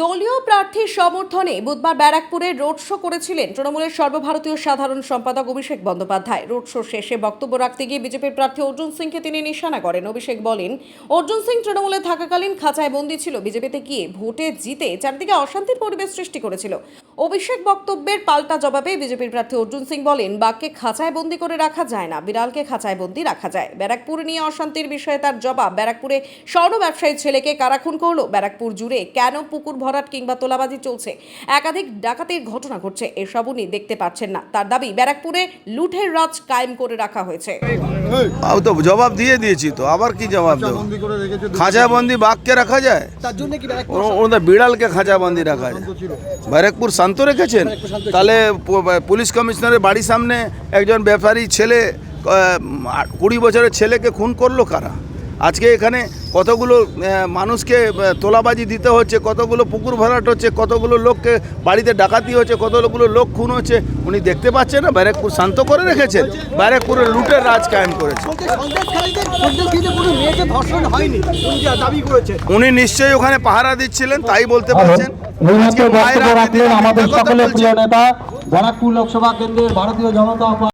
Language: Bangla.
দলীয় প্রার্থীর সমর্থনে বুধবার ব্যারাকপুরে রোড শো করেছিলেন তৃণমূলের সর্বভারতীয় সাধারণ সম্পাদক অভিষেক বন্দ্যোপাধ্যায়। রোড শো শেষে বক্তব্য রাখতে গিয়ে বিজেপির প্রার্থী অর্জুন সিংকে তিনি নিশানা করেন। অভিষেক বলেন, অর্জুন সিং তৃণমূলে থাকাকালীন খাঁচায় বন্দি ছিল। বিজেপিতে গিয়ে ভোটে জিতে চারদিকে অশান্তির পরিবেশ সৃষ্টি করেছিল। অভিষেক বক্তব্যের পাল্টা জবাবে বিজেপির প্রার্থী অর্জুন সিং বলেন বাঘকে খাঁচায় বন্দি করে রাখা যায় না, বিড়ালকে খাঁচায় বন্দি রাখা যায়। ব্যারাকপুর নিয়ে অশান্তির বিষয়ে তার জবাব ব্যারাকপুরে স্বর্ণ ব্যবসায়ী ছেলেকে কারাখুন করল। ব্যারাকপুর জুড়ে কেন পুকুর ভরাট কিংবা তোলাবাজি চলছে। একাধিক ডাকাতির ঘটনা ঘটছে এসব উনি দেখতে পাচ্ছেন না। তার দাবি ব্যারাকপুরে লুঠের রাজ কায়েম করে রাখা হয়েছে। আমি তো জবাব দিয়ে দিয়েছি তো আবার কি জবাব দেবো? বন্দি করে রেখেছে খাঁচা বন্দি বাঘকে রাখা যায়? তার জন্য কি ব্যারাকপুর ও- ওদের বিড়ালকে খাঁচা বন্দি রাখা যায়। ব্যারাকপুর শান্ত রেখেছেন? তাহলে পুলিশ কমিশনারের বাড়ির সামনে একজন ব্যাপারী ছেলে আহ, কুড়ি বছরের ছেলেকে খুন করল কারা? আজকে এখানে কতগুলো মানুষকে তোলাবাজি দিতে হচ্ছে কতগুলো পুকুর ভরাট হচ্ছে কতগুলো লোককে বাড়িতে ডাকাতি হচ্ছে কতগুলো লোক খুন হচ্ছে উনি দেখতে পাচ্ছেন না? ব্যারাকপুর শান্ত করে রেখেছেন। ব্যারাকপুরে লুটের রাজ কায়েম করেছে। উনি নিশ্চয়ই ওখানে পাহারা দিচ্ছিলেন তাই বলতে পারছেন। আমাদের সকলের প্রিয় নেতা ব্যারাকপুর লোকসভা কেন্দ্রের ভারতীয় জনতা